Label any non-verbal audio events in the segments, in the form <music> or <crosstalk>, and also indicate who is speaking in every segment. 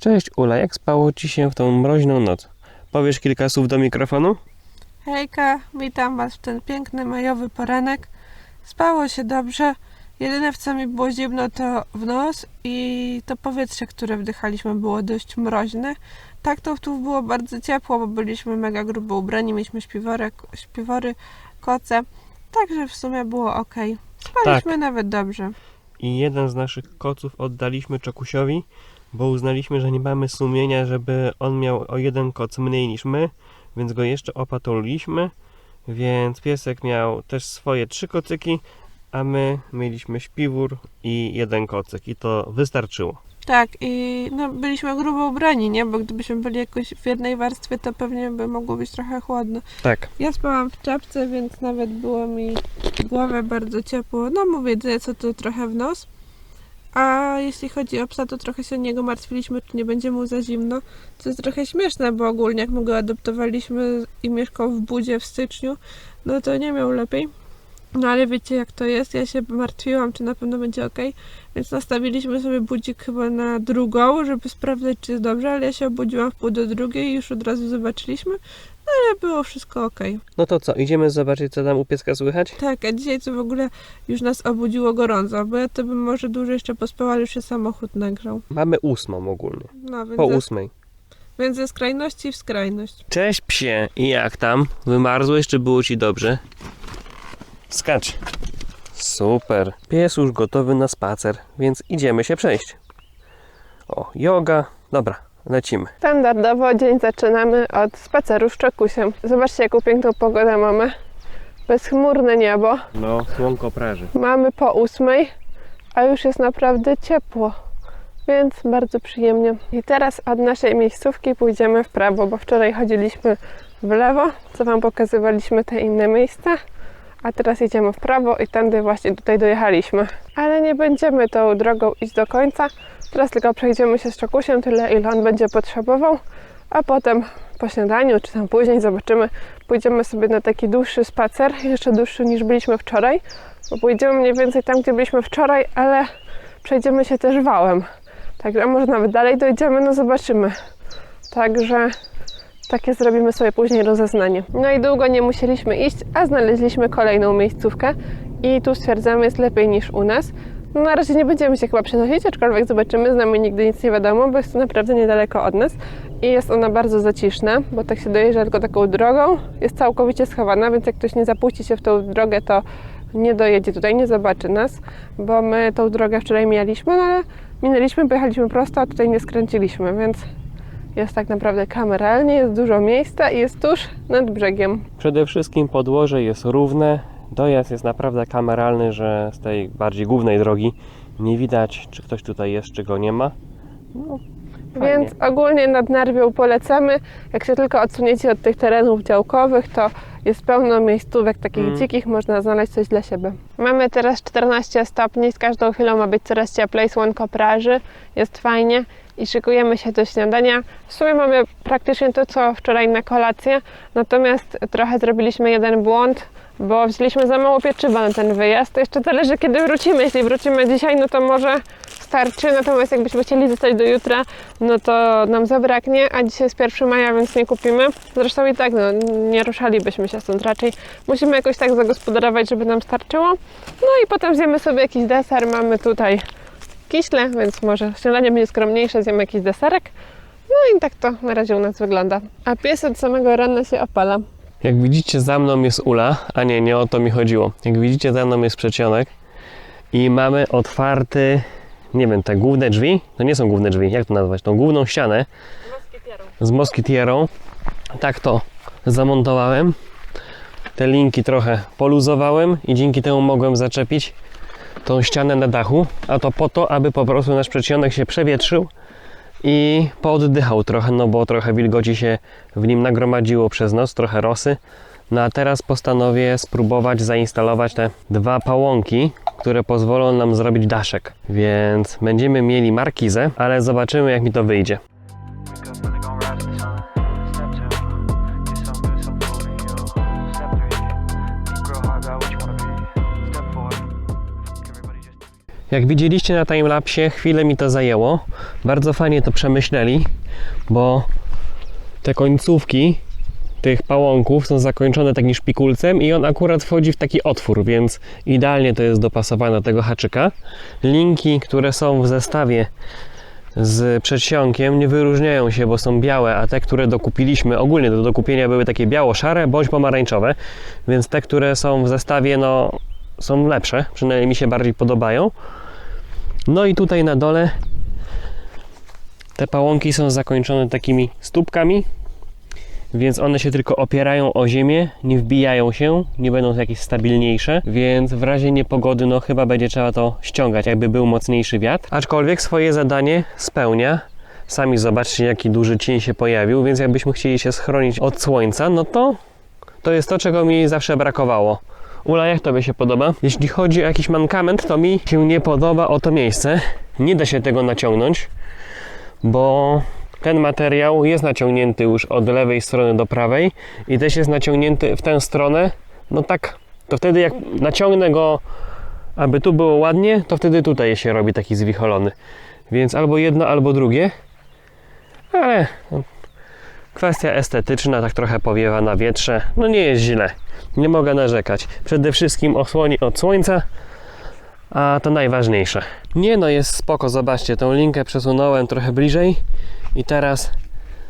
Speaker 1: Cześć Ula, jak spało Ci się w tą mroźną noc? Powiesz kilka słów do mikrofonu?
Speaker 2: Hejka, witam Was w ten piękny majowy poranek. Spało się dobrze. Jedyne w co mi było zimno to w nos i to powietrze, które wdychaliśmy było dość mroźne. Tak to tu było bardzo ciepło, bo byliśmy mega grubo ubrani, mieliśmy śpiwory, śpiwory koce, także w sumie było ok. Spaliśmy nawet dobrze.
Speaker 1: I jeden z naszych koców oddaliśmy Czokusiowi, bo uznaliśmy, że nie mamy sumienia, żeby on miał o jeden koc mniej niż my, więc go jeszcze opatuliliśmy. Więc piesek miał też swoje trzy kocyki, a my mieliśmy śpiwór i jeden kocyk i to wystarczyło.
Speaker 2: Tak, i no, byliśmy grubo ubrani, nie? Bo gdybyśmy byli jakoś w jednej warstwie, to pewnie by mogło być trochę chłodno.
Speaker 1: Tak.
Speaker 2: Ja spałam w czapce, więc nawet było mi głowę bardzo ciepło. No mówię, co to trochę w nos. A jeśli chodzi o psa, to trochę się o niego martwiliśmy, czy nie będzie mu za zimno. Co jest trochę śmieszne, bo ogólnie jak my go adoptowaliśmy i mieszkał w budzie w styczniu, no to nie miał lepiej. No ale wiecie jak to jest, ja się martwiłam, czy na pewno będzie ok, więc nastawiliśmy sobie budzik chyba na drugą, żeby sprawdzać, czy jest dobrze, ale ja się obudziłam w pół do drugiej i już od razu zobaczyliśmy, ale było wszystko ok.
Speaker 1: No to co, idziemy zobaczyć, co tam u pieska słychać?
Speaker 2: Tak, a dzisiaj to w ogóle już nas obudziło gorąco, bo ja to bym może dłużej jeszcze pospała, ale już się samochód nagrzał.
Speaker 1: Mamy ósmą ogólnie.
Speaker 2: No, więc,
Speaker 1: Po ósmej.
Speaker 2: więc ze skrajności w skrajność.
Speaker 1: Cześć psie, i jak tam? Wymarzłeś, czy było ci dobrze? Skacz. Super. Pies już gotowy na spacer, więc idziemy się przejść. O, yoga. Dobra, lecimy.
Speaker 2: Standardowo dzień zaczynamy od spaceru z czekusiem. Zobaczcie, jaką piękną pogodę mamy. Bezchmurne niebo.
Speaker 1: No, słonko praży.
Speaker 2: Mamy po ósmej, a już jest naprawdę ciepło, więc bardzo przyjemnie. I teraz od naszej miejscówki pójdziemy w prawo, bo wczoraj chodziliśmy w lewo, co Wam pokazywaliśmy te inne miejsca, a teraz jedziemy w prawo i tędy właśnie tutaj dojechaliśmy. Ale nie będziemy tą drogą iść do końca, teraz tylko przejdziemy się z czokusiem tyle, ile on będzie potrzebował, a potem po śniadaniu, czy tam później zobaczymy, pójdziemy sobie na taki dłuższy spacer, jeszcze dłuższy niż byliśmy wczoraj, bo pójdziemy mniej więcej tam, gdzie byliśmy wczoraj, ale przejdziemy się też wałem. Także może nawet dalej dojdziemy, no zobaczymy. Także takie zrobimy sobie później rozeznanie. No i długo nie musieliśmy iść, a znaleźliśmy kolejną miejscówkę i tu stwierdzamy jest lepiej niż u nas. No na razie nie będziemy się chyba przenosić, aczkolwiek zobaczymy, z nami nigdy nic nie wiadomo, bo jest to naprawdę niedaleko od nas i jest ona bardzo zaciszna, bo tak się dojeżdża tylko taką drogą, jest całkowicie schowana, więc jak ktoś nie zapuści się w tą drogę, to nie dojedzie tutaj, nie zobaczy nas, bo my tą drogę wczoraj mieliśmy, no ale minęliśmy, pojechaliśmy prosto, a tutaj nie skręciliśmy, więc jest tak naprawdę kameralnie, jest dużo miejsca i jest tuż nad brzegiem.
Speaker 1: Przede wszystkim podłoże jest równe. Dojazd jest naprawdę kameralny, że z tej bardziej głównej drogi nie widać, czy ktoś tutaj jest, czy go nie ma. No.
Speaker 2: Więc ogólnie nad Narwią polecamy. Jak się tylko odsuniecie od tych terenów działkowych, to jest pełno miejscówek takich
Speaker 1: Mm.
Speaker 2: dzikich, można znaleźć coś dla siebie. Mamy teraz 14 stopni, z każdą chwilą ma być coraz cieplej, słonko praży, jest fajnie i szykujemy się do śniadania. W sumie mamy praktycznie to, co wczoraj na kolację, natomiast trochę zrobiliśmy jeden błąd, bo wzięliśmy za mało pieczywa na ten wyjazd. To jeszcze zależy, kiedy wrócimy. Jeśli wrócimy dzisiaj, no to może starczy, natomiast jakbyśmy chcieli zostać do jutra, no to nam zabraknie, a dzisiaj jest 1 maja, więc nie kupimy. Zresztą i tak, no, nie ruszalibyśmy się stąd raczej. Musimy jakoś tak zagospodarować, żeby nam starczyło. No i potem zjemy sobie jakiś deser. Mamy tutaj kiśle, więc może śniadanie będzie skromniejsze, zjemy jakiś deserek. No i tak to na razie u nas wygląda. A pies od samego rana się opala.
Speaker 1: Jak widzicie, za mną jest Ula, a nie, nie o to mi chodziło. Jak widzicie, za mną jest przedsionek i mamy otwarty, nie wiem, te główne drzwi. To nie są główne drzwi, jak to nazwać? Tą główną ścianę z moskitierą. Tak to zamontowałem. Te linki trochę poluzowałem i dzięki temu mogłem zaczepić tą ścianę na dachu. A to po to, aby po prostu nasz przedsionek się przewietrzył i pooddychał trochę, no bo trochę wilgoci się w nim nagromadziło przez noc, trochę rosy. No a teraz postanowię spróbować zainstalować te dwa pałąki, które pozwolą nam zrobić daszek. Więc będziemy mieli markizę, ale zobaczymy jak mi to wyjdzie. Jak widzieliście na timelapsie, chwilę mi to zajęło. Bardzo fajnie to przemyśleli, bo te końcówki tych pałąków są zakończone takim szpikulcem i on akurat wchodzi w taki otwór, więc idealnie to jest dopasowane do tego haczyka. Linki, które są w zestawie z przedsionkiem nie wyróżniają się, bo są białe, a te, które dokupiliśmy, ogólnie do dokupienia były takie biało-szare bądź pomarańczowe, więc te, które są w zestawie, no są lepsze, przynajmniej mi się bardziej podobają. No i tutaj na dole te pałąki są zakończone takimi stópkami, więc one się tylko opierają o ziemię, nie wbijają się, nie będą jakieś stabilniejsze, więc w razie niepogody no chyba będzie trzeba to ściągać, jakby był mocniejszy wiatr. Aczkolwiek swoje zadanie spełnia. Sami zobaczcie jaki duży cień się pojawił, więc jakbyśmy chcieli się schronić od słońca, no to to jest to, czego mi zawsze brakowało. Ula, jak Tobie się podoba? Jeśli chodzi o jakiś mankament, to mi się nie podoba o to miejsce. Nie da się tego naciągnąć, bo ten materiał jest naciągnięty już od lewej strony do prawej i też jest naciągnięty w tę stronę. No tak, to wtedy jak naciągnę go, aby tu było ładnie, to wtedy tutaj się robi taki zwicholony. Więc albo jedno, albo drugie. Ale no, kwestia estetyczna, tak trochę powiewa na wietrze. No nie jest źle. Nie mogę narzekać. Przede wszystkim osłoni od słońca, a to najważniejsze. Nie no, jest spoko, zobaczcie, tą linkę przesunąłem trochę bliżej i teraz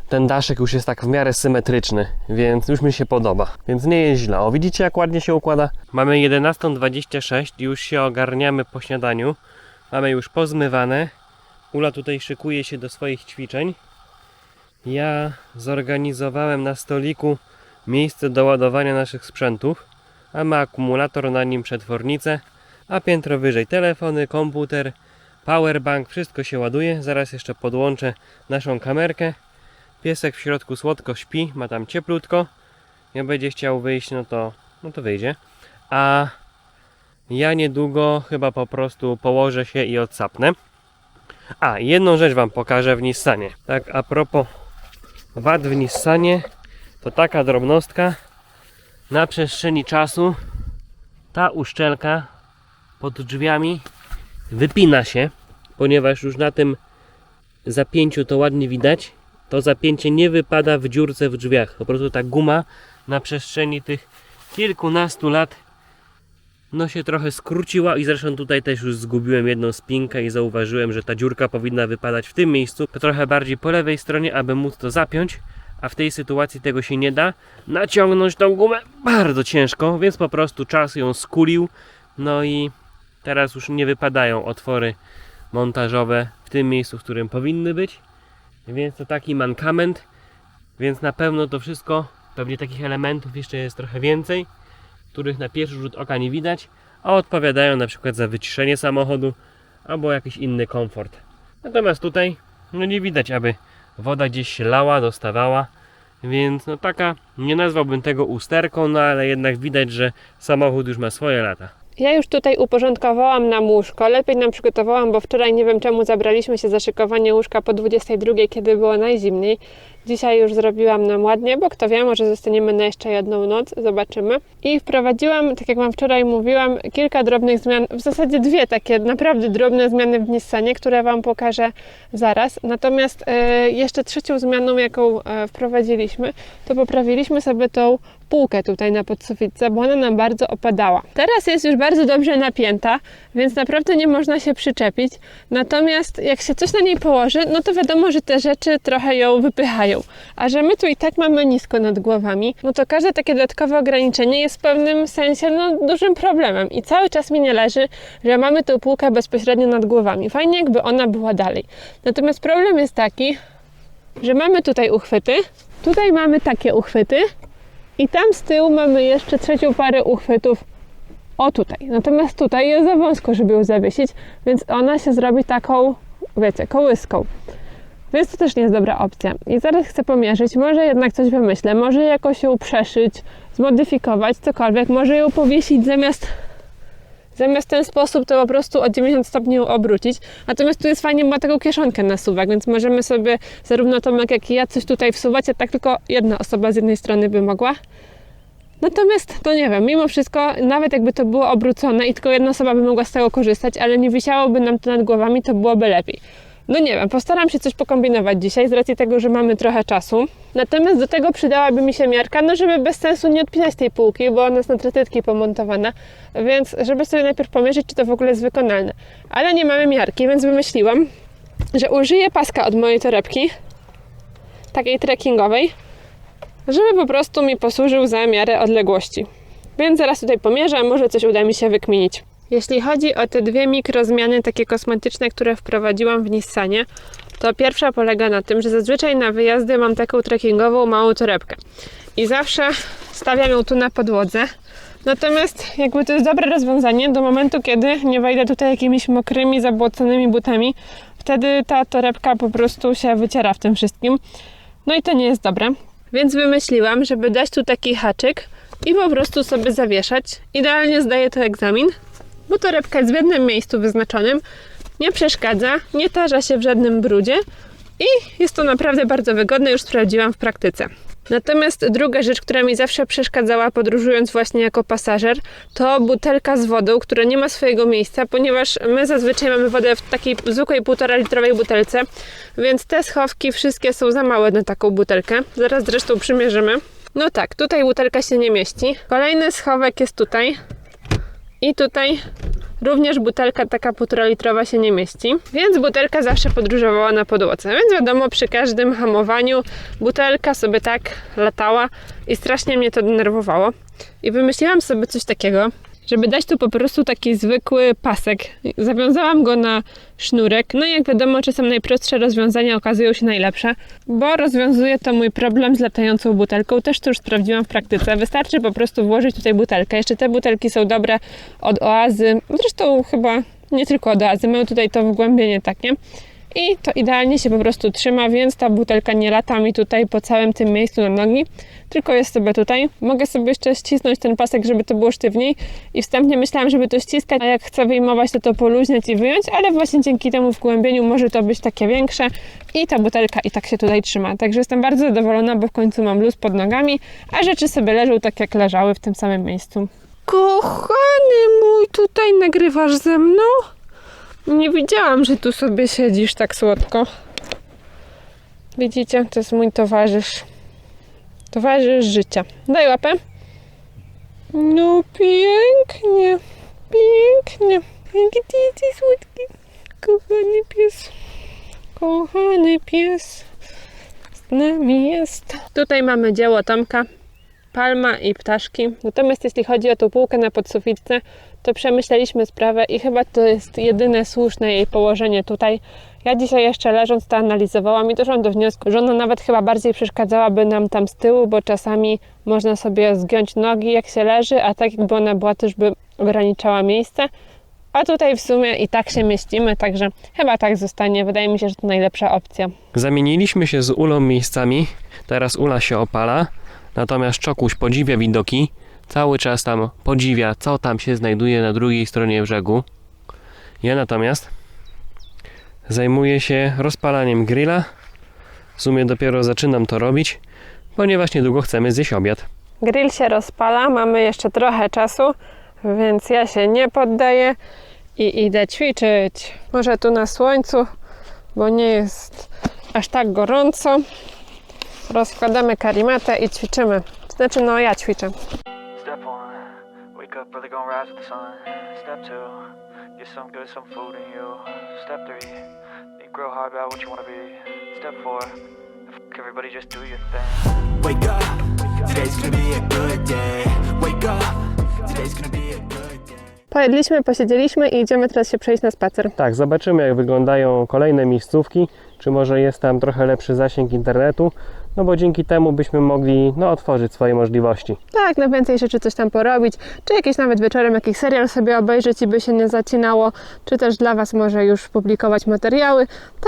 Speaker 1: ten daszek już jest tak w miarę symetryczny, więc już mi się podoba. Więc nie jest źle. O, widzicie jak ładnie się układa? Mamy 11.26, już się ogarniamy po śniadaniu. Mamy już pozmywane. Ula tutaj szykuje się do swoich ćwiczeń. Ja zorganizowałem na stoliku miejsce do ładowania naszych sprzętów. Mamy akumulator, na nim przetwornicę, a piętro wyżej telefony, komputer, powerbank, wszystko się ładuje. Zaraz jeszcze podłączę naszą kamerkę. Piesek w środku słodko śpi, ma tam cieplutko. Jak będzie chciał wyjść, no to, no to wyjdzie. A ja niedługo chyba po prostu położę się i odsapnę. A, jedną rzecz Wam pokażę w Nissanie. Tak, a propos wad w Nissanie, to taka drobnostka. Na przestrzeni czasu ta uszczelka pod drzwiami wypina się, ponieważ już na tym zapięciu to ładnie widać. To zapięcie nie wypada w dziurce w drzwiach. Po prostu ta guma na przestrzeni tych kilkunastu lat no się trochę skróciła i zresztą tutaj też już zgubiłem jedną spinkę i zauważyłem, że ta dziurka powinna wypadać w tym miejscu, trochę bardziej po lewej stronie, aby móc to zapiąć, a w tej sytuacji tego się nie da. Naciągnąć tą gumę bardzo ciężko, więc po prostu czas ją skulił, no i teraz już nie wypadają otwory montażowe w tym miejscu, w którym powinny być, więc to taki mankament, więc na pewno to wszystko, pewnie takich elementów jeszcze jest trochę więcej, których na pierwszy rzut oka nie widać, a odpowiadają na przykład za wyciszenie samochodu albo jakiś inny komfort. Natomiast tutaj no nie widać, aby woda gdzieś lała, dostawała, więc no taka, nie nazwałbym tego usterką, no ale jednak widać, że samochód już ma swoje lata.
Speaker 2: Ja już tutaj uporządkowałam nam łóżko, lepiej nam przygotowałam, bo wczoraj nie wiem czemu zabraliśmy się za szykowanie łóżka po 22, kiedy było najzimniej. Dzisiaj już zrobiłam nam ładnie, bo kto wie, może zostaniemy na jeszcze jedną noc, zobaczymy. I wprowadziłam, tak jak Wam wczoraj mówiłam, kilka drobnych zmian, w zasadzie dwie takie naprawdę drobne zmiany w Nissanie, które Wam pokażę zaraz. Natomiast e, jeszcze trzecią zmianą, jaką e, wprowadziliśmy, to poprawiliśmy sobie tą półkę tutaj na podsufitce, bo ona nam bardzo opadała. Teraz jest już bardzo dobrze napięta, więc naprawdę nie można się przyczepić. Natomiast jak się coś na niej położy, no to wiadomo, że te rzeczy trochę ją wypychają. A że my tu i tak mamy nisko nad głowami, no to każde takie dodatkowe ograniczenie jest w pewnym sensie no, dużym problemem. I cały czas mi nie leży, że mamy tą półkę bezpośrednio nad głowami. Fajnie, jakby ona była dalej. Natomiast problem jest taki, że mamy tutaj uchwyty, tutaj mamy takie uchwyty, i tam z tyłu mamy jeszcze trzecią parę uchwytów. O tutaj. Natomiast tutaj jest za wąsko, żeby ją zawiesić, więc ona się zrobi taką, wiecie, kołyską. Więc to też nie jest dobra opcja. I zaraz chcę pomierzyć, może jednak coś wymyślę, może jakoś ją przeszyć, zmodyfikować, cokolwiek, może ją powiesić zamiast Zamiast w ten sposób to po prostu o 90 stopni ją obrócić. Natomiast tu jest fajnie, ma taką kieszonkę na suwak, więc możemy sobie zarówno Tomek, jak i ja coś tutaj wsuwać, a tak tylko jedna osoba z jednej strony by mogła. Natomiast to nie wiem, mimo wszystko, nawet jakby to było obrócone i tylko jedna osoba by mogła z tego korzystać, ale nie wisiałoby nam to nad głowami, to byłoby lepiej. No nie wiem, postaram się coś pokombinować dzisiaj z racji tego, że mamy trochę czasu. Natomiast do tego przydałaby mi się miarka, no żeby bez sensu nie odpinać tej półki, bo ona jest na trytytki pomontowana, więc żeby sobie najpierw pomierzyć, czy to w ogóle jest wykonalne. Ale nie mamy miarki, więc wymyśliłam, że użyję paska od mojej torebki, takiej trekkingowej, żeby po prostu mi posłużył za miarę odległości. Więc zaraz tutaj pomierzę, może coś uda mi się wykminić. Jeśli chodzi o te dwie mikrozmiany takie kosmetyczne, które wprowadziłam w Nissanie, to pierwsza polega na tym, że zazwyczaj na wyjazdy mam taką trekkingową małą torebkę. I zawsze stawiam ją tu na podłodze. Natomiast jakby to jest dobre rozwiązanie do momentu, kiedy nie wejdę tutaj jakimiś mokrymi, zabłoconymi butami. Wtedy ta torebka po prostu się wyciera w tym wszystkim. No i to nie jest dobre. Więc wymyśliłam, żeby dać tu taki haczyk i po prostu sobie zawieszać. Idealnie zdaje to egzamin, bo torebka jest w jednym miejscu wyznaczonym, nie przeszkadza, nie tarza się w żadnym brudzie i jest to naprawdę bardzo wygodne, już sprawdziłam w praktyce. Natomiast druga rzecz, która mi zawsze przeszkadzała podróżując właśnie jako pasażer, to butelka z wodą, która nie ma swojego miejsca, ponieważ my zazwyczaj mamy wodę w takiej zwykłej półtora litrowej butelce, więc te schowki wszystkie są za małe na taką butelkę. Zaraz zresztą przymierzymy. No tak, tutaj butelka się nie mieści. Kolejny schowek jest tutaj. I tutaj również butelka taka półtora litrowa się nie mieści, więc butelka zawsze podróżowała na podłodze. Więc wiadomo, przy każdym hamowaniu butelka sobie tak latała i strasznie mnie to denerwowało. I wymyśliłam sobie coś takiego, żeby dać tu po prostu taki zwykły pasek. Zawiązałam go na sznurek. No i jak wiadomo, czasem najprostsze rozwiązania okazują się najlepsze, bo rozwiązuje to mój problem z latającą butelką. Też to już sprawdziłam w praktyce. Wystarczy po prostu włożyć tutaj butelkę. Jeszcze te butelki są dobre od oazy. Zresztą chyba nie tylko od oazy. Mają tutaj to wgłębienie takie. I to idealnie się po prostu trzyma, więc ta butelka nie lata mi tutaj po całym tym miejscu na nogi, tylko jest sobie tutaj. Mogę sobie jeszcze ścisnąć ten pasek, żeby to było sztywniej i wstępnie myślałam, żeby to ściskać, a jak chcę wyjmować, to to poluźniać i wyjąć, ale właśnie dzięki temu wgłębieniu może to być takie większe i ta butelka i tak się tutaj trzyma. Także jestem bardzo zadowolona, bo w końcu mam luz pod nogami, a rzeczy sobie leżą tak jak leżały w tym samym miejscu. Kochany mój, tutaj nagrywasz ze mną? Nie widziałam, że tu sobie siedzisz tak słodko. Widzicie, to jest mój towarzysz. Towarzysz życia. Daj łapę. No pięknie, pięknie. Jaki ty jesteś słodki. Kochany pies. Kochany pies. Z nami jest. Tutaj mamy dzieło Tomka. Palma i ptaszki. Natomiast jeśli chodzi o tą półkę na podsufitce, to przemyśleliśmy sprawę i chyba to jest jedyne słuszne jej położenie tutaj. Ja dzisiaj jeszcze leżąc to analizowałam i doszłam do wniosku, że ona nawet chyba bardziej przeszkadzałaby nam tam z tyłu, bo czasami można sobie zgiąć nogi jak się leży, a tak jakby ona była też by ograniczała miejsce. A tutaj w sumie i tak się mieścimy, także chyba tak zostanie. Wydaje mi się, że to najlepsza opcja.
Speaker 1: Zamieniliśmy się z Ulą miejscami. Teraz Ula się opala, natomiast Czokuś podziwia widoki. Cały czas tam podziwia, co tam się znajduje na drugiej stronie brzegu. Ja natomiast zajmuję się rozpalaniem grilla. W sumie dopiero zaczynam to robić, ponieważ niedługo chcemy zjeść obiad.
Speaker 2: Grill się rozpala, mamy jeszcze trochę czasu, więc ja się nie poddaję i idę ćwiczyć. Może tu na słońcu, bo nie jest aż tak gorąco. Rozkładamy karimatę i ćwiczymy. Znaczy, no ja ćwiczę.
Speaker 3: Early, gonna rise with the sun. Step two, get some good, some food in you. Step three, think real hard about what you wanna be. Step four, everybody just do your thing.
Speaker 4: Wake up, today's gonna be a good day. Wake up, today's gonna be a good day.
Speaker 2: Pojedliśmy, posiedzieliśmy i idziemy teraz się przejść na spacer.
Speaker 1: Tak, zobaczymy jak wyglądają kolejne miejscówki, czy może jest tam trochę lepszy zasięg internetu, no bo dzięki temu byśmy mogli no, otworzyć swoje możliwości.
Speaker 2: Tak, na więcej rzeczy coś tam porobić, czy jakiś nawet wieczorem jakiś serial sobie obejrzeć i by się nie zacinało, czy też dla Was może już publikować materiały.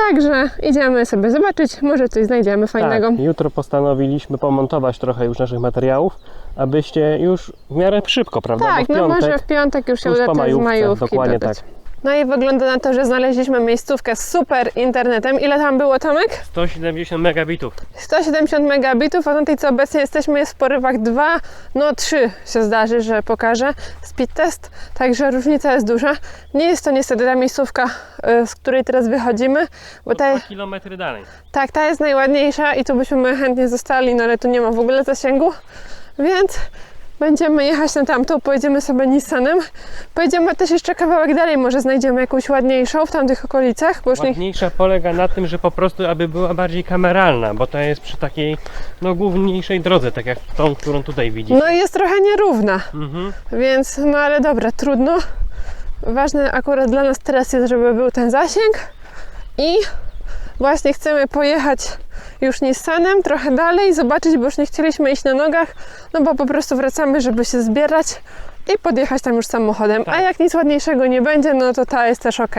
Speaker 2: Także idziemy sobie zobaczyć, może coś znajdziemy fajnego.
Speaker 1: Tak, jutro postanowiliśmy pomontować trochę już naszych materiałów, abyście już w miarę szybko, prawda?
Speaker 2: Tak, no
Speaker 1: piątek,
Speaker 2: może w piątek już się uda z majówki
Speaker 1: dokładnie
Speaker 2: dodać.
Speaker 1: tak.
Speaker 2: No i wygląda na to, że znaleźliśmy miejscówkę z super internetem. Ile tam było, Tomek?
Speaker 1: 170 megabitów.
Speaker 2: 170 megabitów, a na tej co obecnie jesteśmy jest w porywach 2, no 3 się zdarzy, że pokażę speed test, także różnica jest duża. Nie jest to niestety ta miejscówka, y, z której teraz wychodzimy, bo ta,
Speaker 1: 2 km dalej.
Speaker 2: tak, ta jest najładniejsza i tu byśmy chętnie zostali, no ale tu nie ma w ogóle zasięgu, więc będziemy jechać na tamtą, pojedziemy sobie Nissanem. Pojedziemy też jeszcze kawałek dalej, może znajdziemy jakąś ładniejszą w tamtych okolicach, bo już.
Speaker 1: Ładniejsza polega na tym, że po prostu aby była bardziej kameralna, bo to jest przy takiej no główniejszej drodze, tak jak tą, którą tutaj widzicie.
Speaker 2: No i jest trochę nierówna.
Speaker 1: Mhm.
Speaker 2: Więc, no ale dobra, trudno. Ważne akurat dla nas teraz jest, żeby był ten zasięg i właśnie chcemy pojechać już Nissanem trochę dalej, zobaczyć, bo już nie chcieliśmy iść na nogach, no bo po prostu wracamy, żeby się zbierać i podjechać tam już samochodem. A jak nic ładniejszego nie będzie, no to ta jest też ok.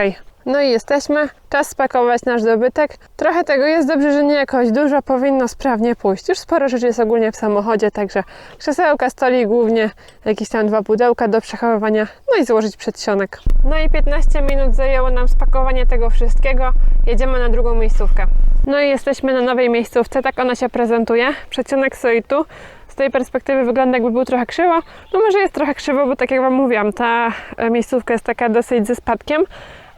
Speaker 2: No i jesteśmy. Czas spakować nasz dobytek. Trochę tego jest dobrze, że nie jakoś dużo, powinno sprawnie pójść. Już sporo rzeczy jest ogólnie w samochodzie, także krzesełka, stolik głównie, jakieś tam dwa pudełka do przechowywania, no i złożyć przedsionek. No i 15 minut zajęło nam spakowanie tego wszystkiego. Jedziemy na drugą miejscówkę. No i jesteśmy na nowej miejscówce, tak ona się prezentuje. Przedsionek stoi tu. Z tej perspektywy wygląda jakby był trochę krzywo. No może jest trochę krzywo, bo tak jak Wam mówiłam, ta e, miejscówka jest taka dosyć ze spadkiem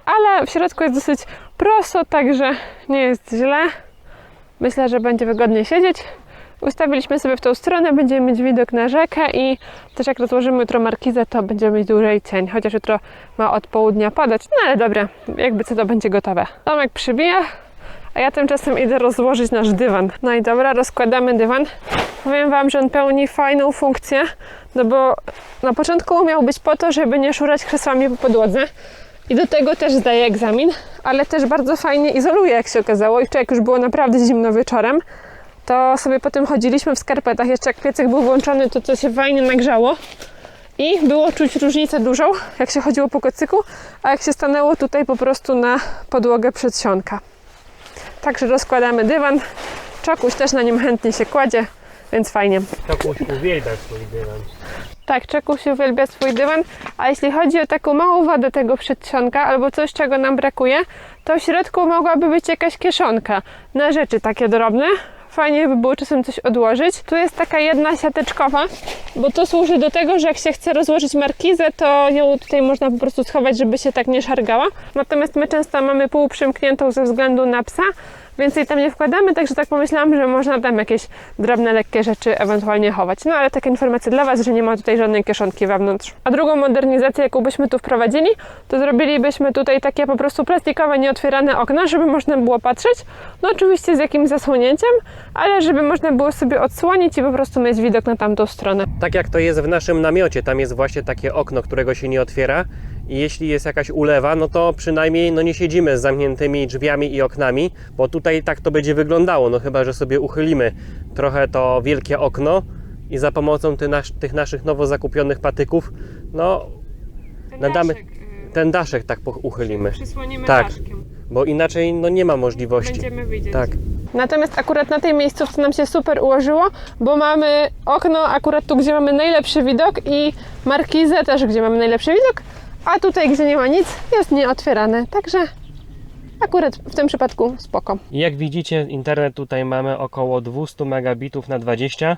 Speaker 2: ale w środku jest dosyć prosto, także nie jest źle. Myślę, że będzie wygodnie siedzieć. Ustawiliśmy sobie w tą stronę, będziemy mieć widok na rzekę i też jak rozłożymy jutro markizę, to będziemy mieć dłużej cień, chociaż jutro ma od południa padać, no ale dobra, jakby co to będzie gotowe. Tomek przybija, a ja tymczasem idę rozłożyć nasz dywan. No i dobra, rozkładamy dywan. Powiem Wam, że on pełni fajną funkcję, no bo na początku miał być po to, żeby nie szurać krzesłami po podłodze, i do tego też zdaję egzamin, ale też bardzo fajnie izoluje, jak się okazało. I jak już było naprawdę zimno wieczorem, to sobie potem chodziliśmy w skarpetach. Jeszcze jak piecek był włączony, to to się fajnie nagrzało. I było czuć różnicę dużą, jak się chodziło po kocyku, a jak się stanęło tutaj po prostu na podłogę przedsionka. Także rozkładamy dywan. Czokuś też na nim chętnie się kładzie, więc fajnie.
Speaker 1: Czokuś uwielbia swój dywan.
Speaker 2: Tak, Czekuś uwielbia swój dywan, a jeśli chodzi o taką małą wadę tego przedsionka albo coś, czego nam brakuje, to w środku mogłaby być jakaś kieszonka na rzeczy takie drobne. Fajnie by było czasem coś odłożyć. Tu jest taka jedna siateczkowa, bo to służy do tego, że jak się chce rozłożyć markizę, to ją tutaj można po prostu schować, żeby się tak nie szargała. Natomiast my często mamy pół przymkniętą ze względu na psa, więc jej tam nie wkładamy, także tak pomyślałam, że można tam jakieś drobne, lekkie rzeczy ewentualnie chować. No ale taka informacja dla Was, że nie ma tutaj żadnej kieszonki wewnątrz. A drugą modernizację, jaką byśmy tu wprowadzili, to zrobilibyśmy tutaj takie po prostu plastikowe, nieotwierane okna, żeby można było patrzeć. No oczywiście z jakimś zasłonięciem, ale żeby można było sobie odsłonić i po prostu mieć widok na tamtą stronę.
Speaker 1: Tak jak to jest w naszym namiocie, tam jest właśnie takie okno, którego się nie otwiera i jeśli jest jakaś ulewa, no to przynajmniej no nie siedzimy z zamkniętymi drzwiami i oknami, bo tutaj tak to będzie wyglądało, no chyba, że sobie uchylimy trochę to wielkie okno i za pomocą ty nasz, tych naszych nowo zakupionych patyków, no nadamy ten daszek tak uchylimy,
Speaker 2: Przysłonimy
Speaker 1: Tak. bo inaczej no nie ma możliwości.
Speaker 2: widzieć.
Speaker 1: Tak.
Speaker 2: Natomiast akurat na tej miejscówce nam się super ułożyło, bo mamy okno akurat tu, gdzie mamy najlepszy widok i markizę też, gdzie mamy najlepszy widok, a tutaj, gdzie nie ma nic, jest nieotwierane. Także akurat w tym przypadku spoko.
Speaker 1: Jak widzicie, internet tutaj mamy około 200 megabitów na 20,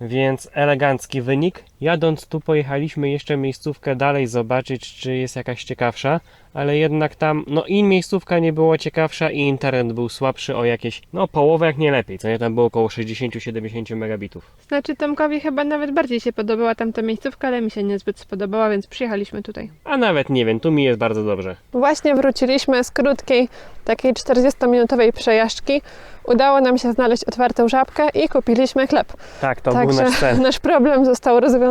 Speaker 1: więc elegancki wynik. Jadąc tu pojechaliśmy jeszcze miejscówkę dalej zobaczyć, czy jest jakaś ciekawsza, ale jednak tam, no i miejscówka nie było ciekawsza i internet był słabszy o jakieś, no połowę jak nie lepiej, co nie, tam było około 60-70 megabitów.
Speaker 2: Znaczy Tomkowi chyba nawet bardziej się podobała tamta miejscówka, ale mi się niezbyt spodobała, więc przyjechaliśmy tutaj.
Speaker 1: A nawet nie wiem, tu mi jest bardzo dobrze.
Speaker 2: Właśnie wróciliśmy z krótkiej, takiej 40-minutowej przejażdżki. Udało nam się znaleźć otwartą żabkę i kupiliśmy chleb.
Speaker 1: Tak, to był
Speaker 2: Także
Speaker 1: nasz cel. <laughs>
Speaker 2: nasz problem został rozwiązany.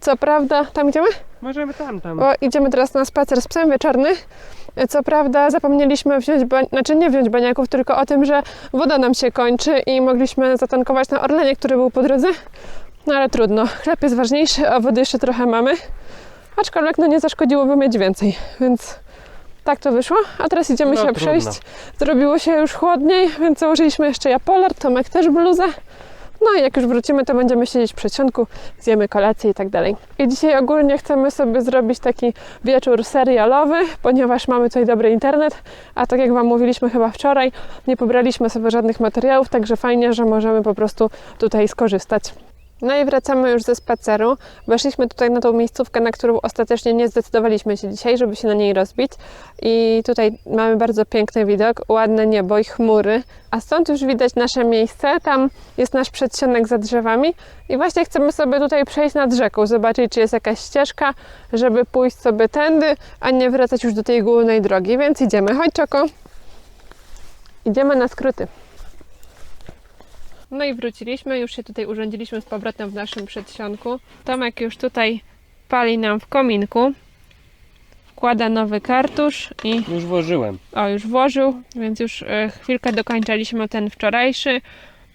Speaker 2: Co prawda, tam idziemy?
Speaker 1: Możemy tam, tam.
Speaker 2: Bo idziemy teraz na spacer z psem wieczorny. Co prawda zapomnieliśmy wziąć, ba- znaczy nie wziąć baniaków, tylko o tym, że woda nam się kończy i mogliśmy zatankować na Orlenie, który był po drodze. No ale trudno, chleb jest ważniejszy, a wody jeszcze trochę mamy. Aczkolwiek no nie zaszkodziłoby mieć więcej, więc tak to wyszło. A teraz idziemy
Speaker 1: No,
Speaker 2: się
Speaker 1: trudno.
Speaker 2: przejść. Zrobiło się już chłodniej, więc założyliśmy jeszcze ja polar, Tomek też bluzę. No i jak już wrócimy, to będziemy siedzieć w przedsionku, zjemy kolację i tak dalej. I dzisiaj ogólnie chcemy sobie zrobić taki wieczór serialowy, ponieważ mamy tutaj dobry internet, a tak jak Wam mówiliśmy chyba wczoraj, nie pobraliśmy sobie żadnych materiałów, także fajnie, że możemy po prostu tutaj skorzystać. No i wracamy już ze spaceru. Weszliśmy tutaj na tą miejscówkę, na którą ostatecznie nie zdecydowaliśmy się dzisiaj, żeby się na niej rozbić. I tutaj mamy bardzo piękny widok, ładne niebo i chmury. A stąd już widać nasze miejsce. Tam jest nasz przedsionek za drzewami. I właśnie chcemy sobie tutaj przejść nad rzeką, zobaczyć, czy jest jakaś ścieżka, żeby pójść sobie tędy, a nie wracać już do tej głównej drogi. Więc idziemy. Chodź, Czoko. Idziemy na skróty. No i wróciliśmy, już się tutaj urządziliśmy z powrotem w naszym przedsionku. Tomek już tutaj pali nam w kominku. Wkłada nowy kartusz i
Speaker 1: Już włożyłem.
Speaker 2: o, już włożył, więc już e, chwilkę dokończaliśmy ten wczorajszy.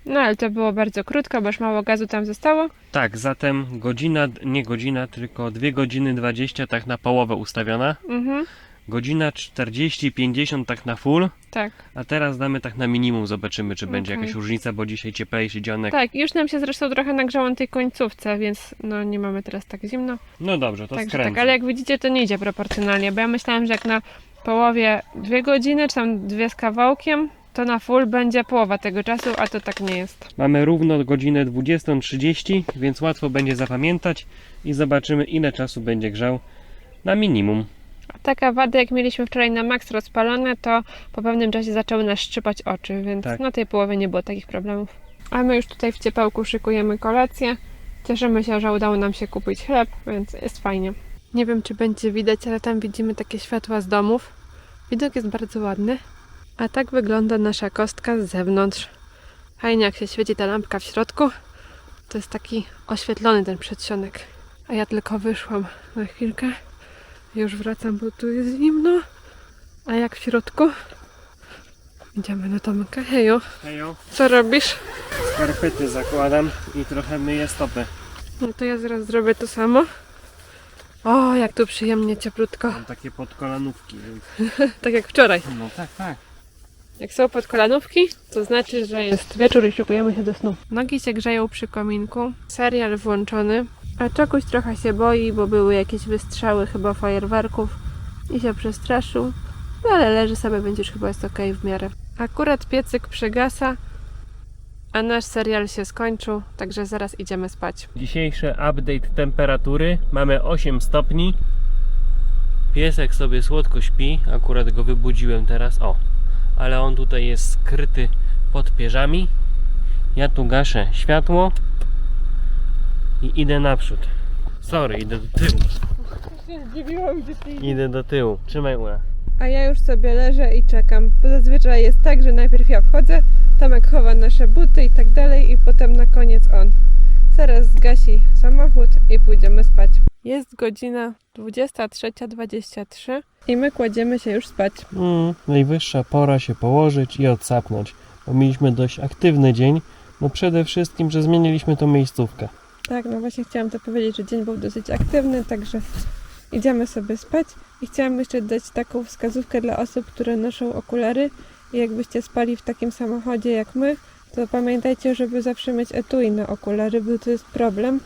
Speaker 2: No ale to było bardzo krótko, bo już mało gazu tam zostało.
Speaker 1: Tak, zatem godzina, nie godzina, tylko 2 godziny 20 tak na połowę ustawiona.
Speaker 2: Mhm,
Speaker 1: Godzina 40-50 tak na full.
Speaker 2: tak.
Speaker 1: A teraz damy tak na minimum, zobaczymy czy będzie jakaś różnica, bo dzisiaj cieplejszy dzionek.
Speaker 2: Tak, już nam się zresztą trochę nagrzało na tej końcówce, więc no nie mamy teraz tak zimno.
Speaker 1: No dobrze, to
Speaker 2: Także
Speaker 1: skręcę.
Speaker 2: tak, ale jak widzicie, to nie idzie proporcjonalnie, bo ja myślałam, że jak na połowie dwie godziny, czy tam dwie z kawałkiem, to na full będzie połowa tego czasu, a to tak nie jest.
Speaker 1: Mamy równo godzinę 20.30, więc łatwo będzie zapamiętać i zobaczymy ile czasu będzie grzał na minimum.
Speaker 2: A taka wada, jak mieliśmy wczoraj na max rozpalone, to po pewnym czasie zaczęły nas szczypać oczy, więc
Speaker 1: Tak.
Speaker 2: na tej połowie nie było takich problemów. A my już tutaj w ciepełku szykujemy kolację. Cieszymy się, że udało nam się kupić chleb, więc jest fajnie. Nie wiem, czy będzie widać, ale tam widzimy takie światła z domów. Widok jest bardzo ładny. A tak wygląda nasza kostka z zewnątrz. Fajnie, jak się świeci ta lampka w środku. To jest taki oświetlony ten przedsionek. A ja tylko wyszłam na chwilkę. Już wracam, bo tu jest zimno. A jak w środku? Idziemy do Tomka. Hejo,
Speaker 1: Hejo,
Speaker 2: co robisz?
Speaker 1: skarpety zakładam i trochę myję stopy.
Speaker 2: No to ja zaraz zrobię to samo. O, jak tu przyjemnie, cieplutko.
Speaker 1: Mam takie podkolanówki, więc... <laughs>
Speaker 2: Tak jak wczoraj.
Speaker 1: No tak, tak.
Speaker 2: Jak są podkolanówki, to znaczy, że jest wieczór i szykujemy się do snu. Nogi się grzeją przy kominku, serial włączony, a czegoś trochę się boi, bo były jakieś wystrzały chyba fajerwerków i się przestraszył, no ale leży sobie, już chyba jest ok w miarę. Akurat piecyk przygasa, a nasz serial się skończył, także zaraz idziemy spać.
Speaker 1: Dzisiejszy update temperatury. Mamy 8 stopni. Piesek sobie słodko śpi. Akurat go wybudziłem teraz. O, ale on tutaj jest skryty pod pierzami. Ja tu gaszę światło i idę naprzód. Sorry, idę do tyłu.
Speaker 2: Zdziwiłam, gdzie ty
Speaker 1: Idę do tyłu. Trzymaj Ula.
Speaker 2: A ja już sobie leżę i czekam. Bo zazwyczaj jest tak, że najpierw ja wchodzę, Tomek chowa nasze buty i tak dalej, i potem na koniec on. Zaraz zgasi samochód i pójdziemy spać. Jest godzina 23.23 i my kładziemy się już spać.
Speaker 1: Mm, najwyższa pora się położyć i odsapnąć. Bo mieliśmy dość aktywny dzień. No przede wszystkim, że zmieniliśmy tą miejscówkę.
Speaker 2: Tak, no właśnie chciałam to powiedzieć, że dzień był dosyć aktywny, także idziemy sobie spać. I chciałam jeszcze dać taką wskazówkę dla osób, które noszą okulary. I jakbyście spali w takim samochodzie jak my, to pamiętajcie, żeby zawsze mieć etui na okulary, bo to jest problem.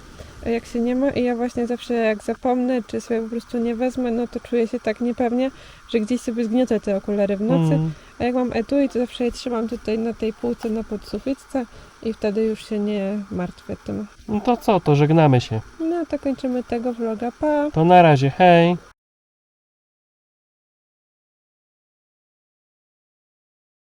Speaker 2: Jak się nie ma i ja właśnie zawsze jak zapomnę, czy sobie po prostu nie wezmę, no to czuję się tak niepewnie, że gdzieś sobie zgniotę te okulary w nocy.
Speaker 1: Mm,
Speaker 2: A jak mam etui, to zawsze je trzymam tutaj na tej półce na podsufitce i wtedy już się nie martwię tym.
Speaker 1: no to co, to żegnamy się.
Speaker 2: No to kończymy tego vloga. Pa!
Speaker 1: To na razie, hej!